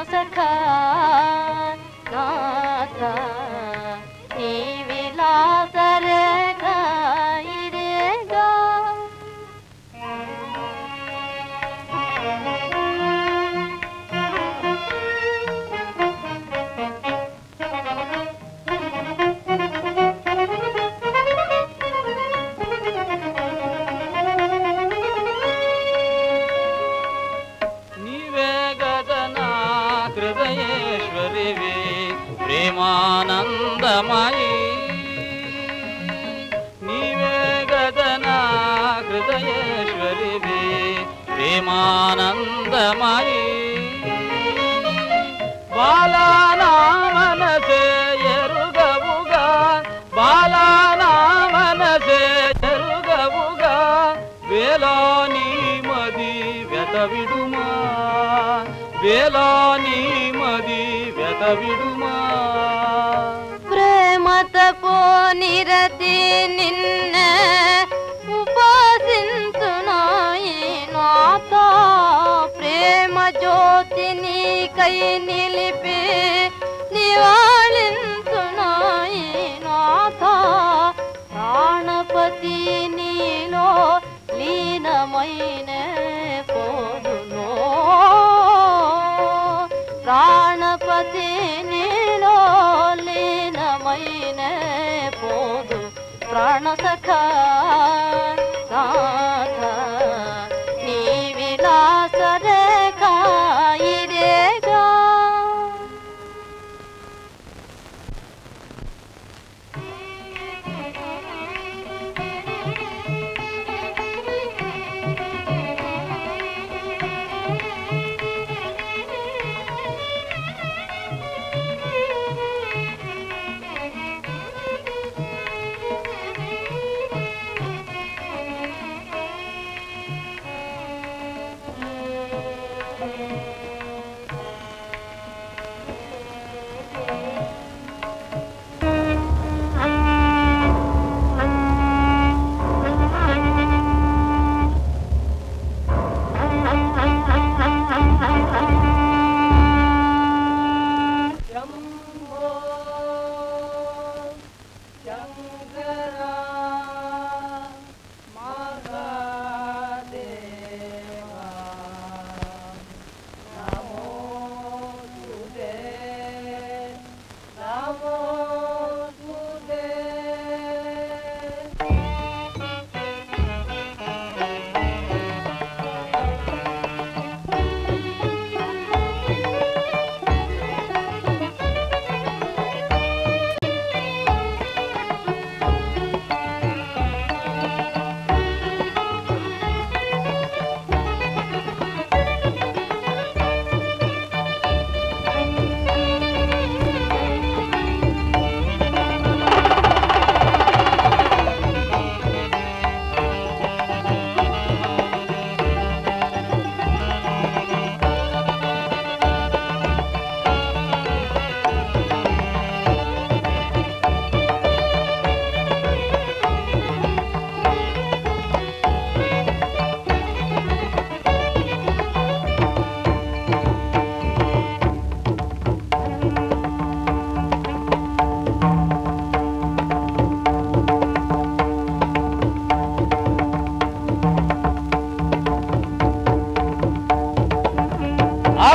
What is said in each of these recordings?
ప్రేమ ప్రేమానందమయి బాలానా మనసే ఎరుగవుగా బాలానా మనసే ఎరుగవుగా వేలా నీ మది వెత విడుమా వేలా నీ మది వెత విడుమా ప్రేమతపో నిరతి నిన్న పై నిలిపి నివాళించునాయి నాథ. ప్రాణపతి నీలో లీనమైన పోదునో. ప్రాణపతి నీలో లీనమైన పోదు ప్రాణసఖ నాథ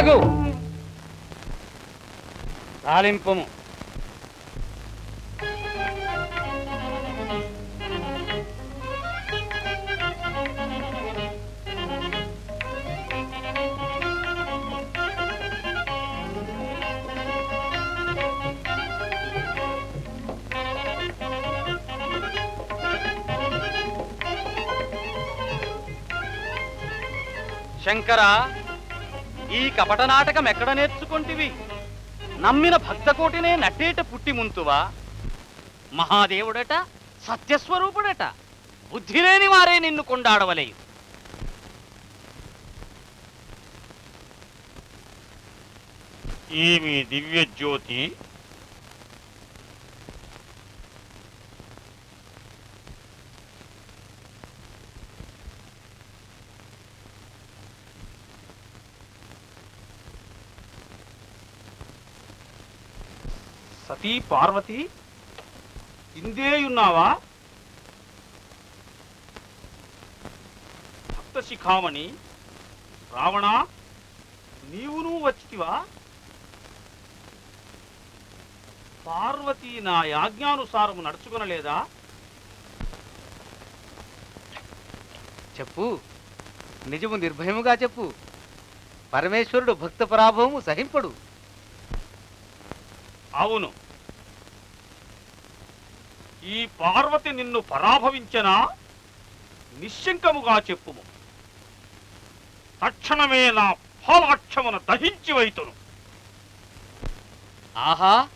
ఆగు. తాలింపు శంకరా ఈ కపట నాటకం ఎక్కడ నేర్చుకుంటివి? నమ్మిన భక్తకోటినే నట్టేట పుట్టి ముంతువా? మహాదేవుడట సత్యస్వరూపుడట బుద్ధి లేని వారే నిన్ను కొండాడవలేవు ఈమె దివ్య జ్యోతి సతీ పార్వతి ఇందేయున్నావా? భక్త శిఖామణి రావణ నీవును వచ్చితివా? పార్వతి నా యాజ్ఞానుసారము నడుచుకొనలేదా? చెప్పు. నిజము నిర్భయముగా చెప్పు. పరమేశ్వరుడు భక్త పరాభవము సహింపడు. అవును. ఈ పార్వతి నిన్ను పరాభవించనా? నిశ్శంకముగా చెప్పుము. తక్షణమే నా ఫలాక్షమున దహించి వైతును. ఆహా!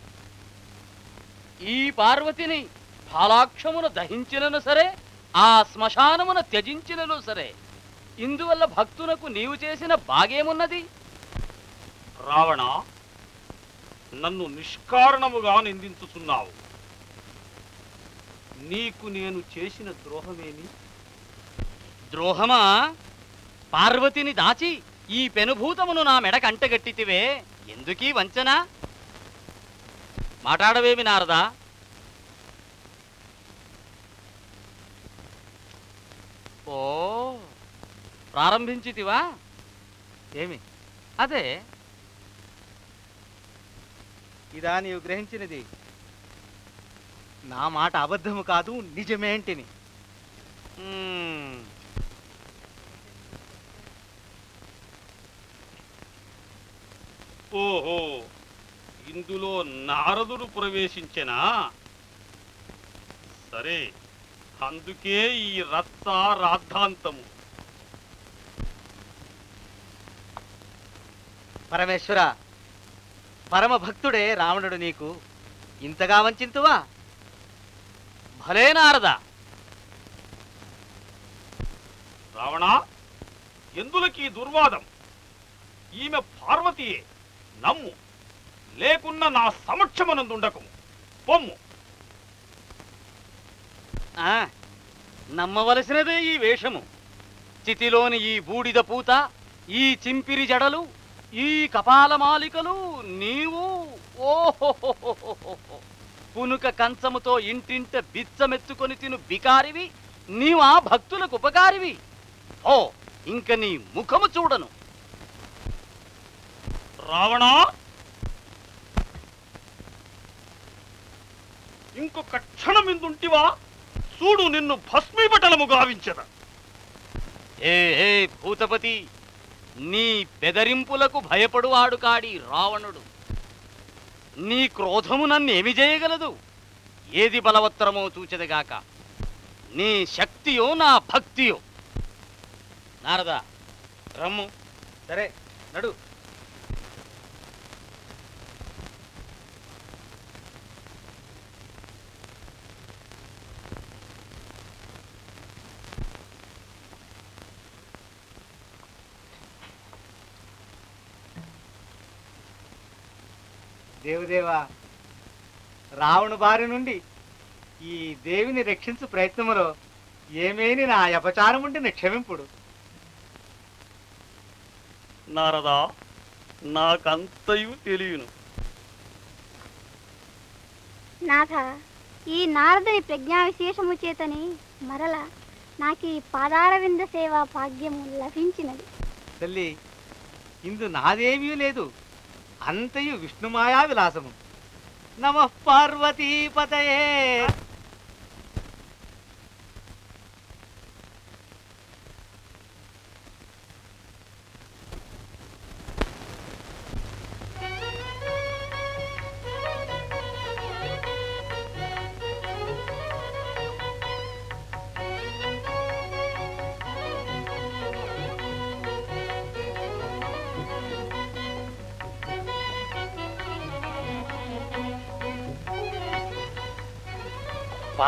ఈ పార్వతిని ఫలాక్షమును దహించినను సరే ఆ శ్మశానమున త్యజించినను సరే ఇందువల్ల భక్తులకు నీవు చేసిన బాగేమున్నది రావణ నన్ను నిష్కారణముగా నిందించుచున్నావు. నీకు నేను చేసిన ద్రోహమేమి? ద్రోహమా? పార్వతిని దాచి ఈ పెనుభూతమును నా మెడ కంటగట్టితివే ఎందుకీ వంచన? మాట్లాడవేమి నారదా? ఓ ప్రారంభించితివా? ఏమి? అదే. ఇదా నీవు గ్రహించినది. నా మాట అబద్ధము కాదు నిజమేంటిని. ఓహో ఇందులో నారదుడు ప్రవేశించెనా? సరే అందుకే ఈ రచ్చ రాద్ధాంతము. పరమేశ్వర పరమ భక్తుడే రావణుడు నీకు. ఇంతగా వంచింతువా? భలే నారదా. రావణ ఎందులకి దుర్వాదం? ఈమె పార్వతియే నమ్ము. లేకున్న నా సమక్షమనందుండకము పొమ్ము. నమ్మవలసినదే ఈ వేషము. చితిలోని ఈ బూడిద పూత ఈ చింపిరి జడలు ఈ కపాలమాలికలు నీవు. ఓహో పునుక కంచముతో ఇంటింట బిచ్చమెత్తుకొని తిను బికారివి నీవా భక్తులకు ఉపకారివి. ఓ ఇంక నీ ముఖము చూడను. రావణ! ఇంకొక క్షణం ఇందుంటివా? చూడు నిన్ను భస్మీపటలము గావించద. ఏ ఏ భూతపతి నీ బెదరింపులకు భయపడువాడు కాడి రావణుడు. నీ క్రోధము నన్నేమి చేయగలదు ఏది బలవత్తరమో చూచెదగాక నీ శక్తియో నా భక్తియో. నారదా రమ్ము. సరే నడు. దేవదేవా రావణు బారి నుండి ఈ దేవిని రక్షించు ప్రయత్నములో ఏమేని నా అపచారముంటిని క్షమింపుడు. నారదా నాకంతయు తెలియను. నాథ ఈ నారదుని ప్రజ్ఞా విశేషము చేతని మరల నాకు ఈ పాదారవింద సేవా భాగ్యము లభించినది. తల్లి ఇందు నాదేమీ లేదు. అంతయు విష్ణుమాయా విలాసము నమ పార్వతీపతయే.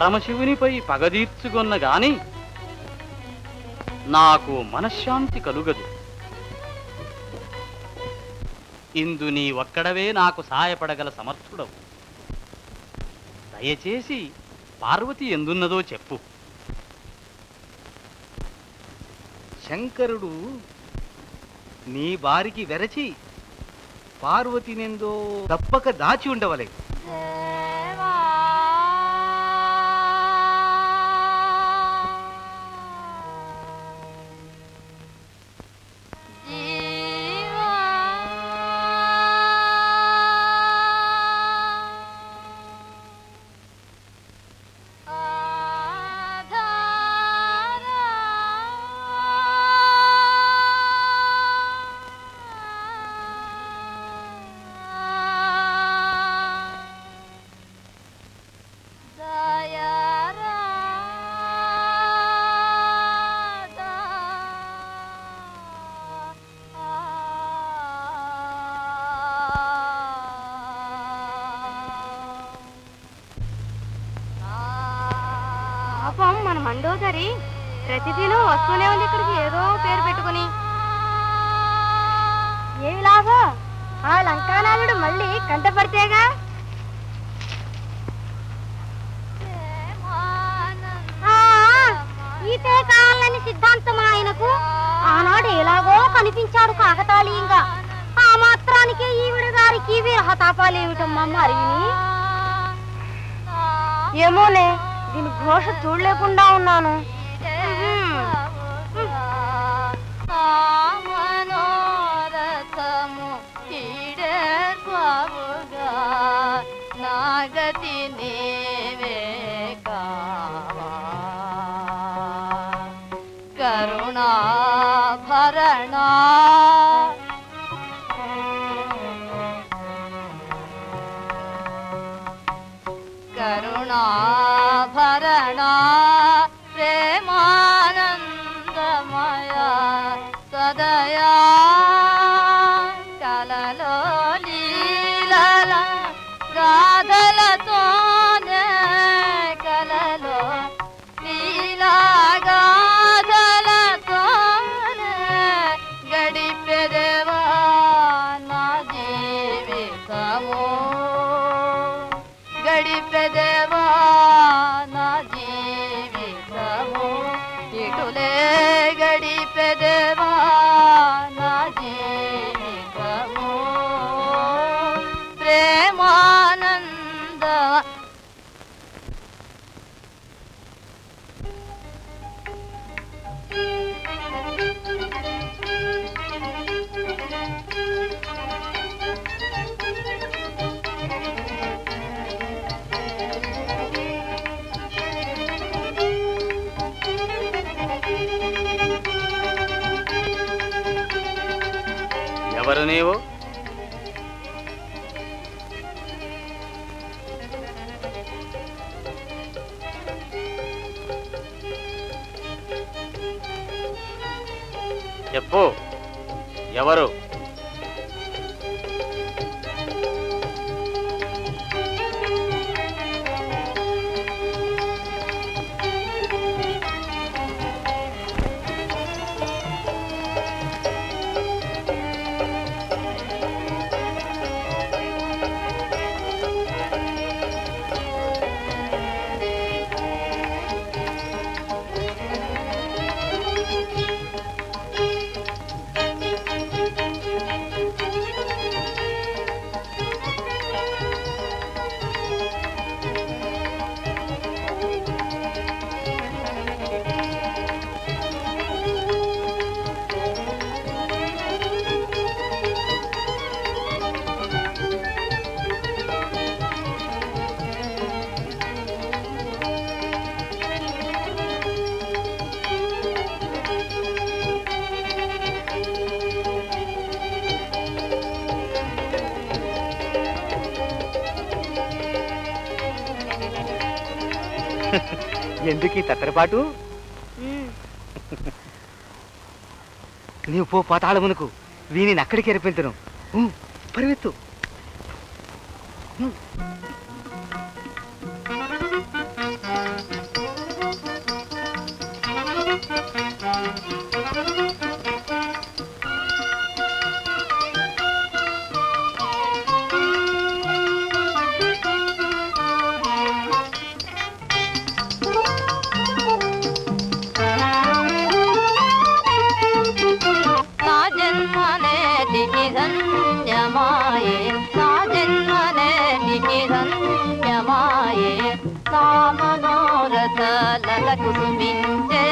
పరమశివునిపై పగదీర్చుకున్న గాని నాకు మనశ్శాంతి కలుగదు. ఇందు నీ ఒక్కడవే నాకు సాయపడగల సమర్థుడవు. దయచేసి పార్వతి ఎందున్నదో చెప్పు. శంకరుడు నీ బారికి వెరచి పార్వతినెందో తప్పక దాచి ఉండవలే మండోదరి ప్రతిదిన వస్తూనే ఉంది ఇక్కడికి. ఏదో పేరు పెట్టుకుని. ఏమి లాభం ఆ లంకానాథుడు మళ్ళీ కంటపడితేగా ఆ, ఈతే కావాలని సిద్ధాంతం ఆయనకు? ఆనాడు ఎలాగో కనిపించాడు కాకతాళీయంగా. ఆ మాత్రానికి ఈవిడ గారికి విరహతాపాలేమిటమ్మా మరిని? ఏమోనే దీని ఘోష చూడలేకుండా ఉన్నాను. మనోరథము ఈడేర్పావుగా నాగతి నీవే కావా. కరుణాభరణ చెప్పు. ఎవరు? ఎందుకు ఈ తత్తరపాటు? నీవు పో పాతాళమునకు వీనిని అక్కడికి ఎరిపించను పరివెత్తు ధన్యమాయే నా జన్మనేటికి ధన్యమాయే నా మనోరథలత కుసుమించే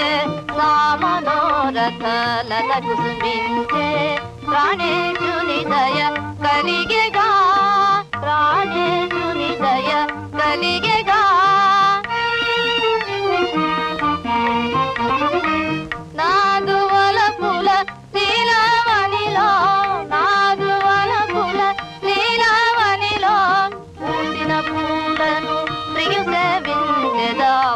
నా మనోరథలత కుసుమించే ప్రాణేశుని దయ కలిగెగా ప్రాణేశుని దయ కలిగెగా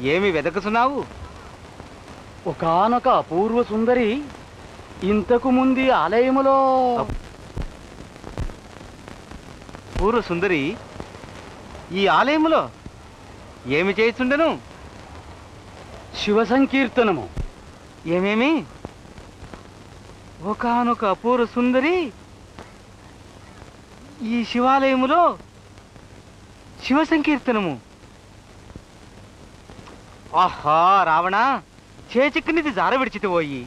ఏమి వెదకుతున్నావు? ఒకనొక అపూర్వ సుందరి ఇంతకు ముందు ఆలయములో పూర్వ సుందరి ఈ ఆలయములో ఏమి చేస్తుండను శివ సంకీర్తనము. ఏమేమి? ఒకానొక అపూర్వ సుందరి ఈ శివాలయములో శివ సంకీర్తనము. ఆహా రావణ చేచిక్కనిది జార విడిచితిపోయి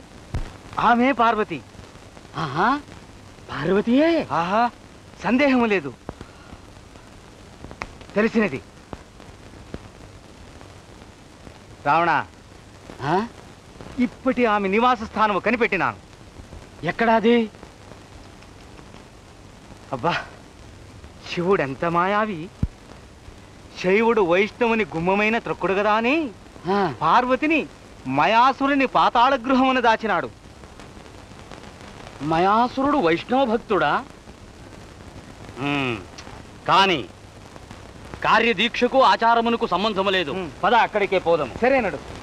ఆమె పార్వతి. ఆహా పార్వతీయే? ఆహా సందేహము లేదు. తెలిసినది. రావణ? ఇప్పటి ఆమె నివాస స్థానము కనిపెట్టినాను. ఎక్కడాది అబ్బా శివుడెంత మాయావి? శైవుడు వైష్ణవుని గుమ్మమైన త్రక్కుడు గదా అని? పార్వతిని మయాసురుని పాతాళ గృహమున దాచినాడు. మయాసురుడు వైష్ణవ భక్తుడా? కాని కార్యదీక్షకు ఆచారమునకు సంబంధము లేదు. పద అక్కడికే పోదాము. సరేనడు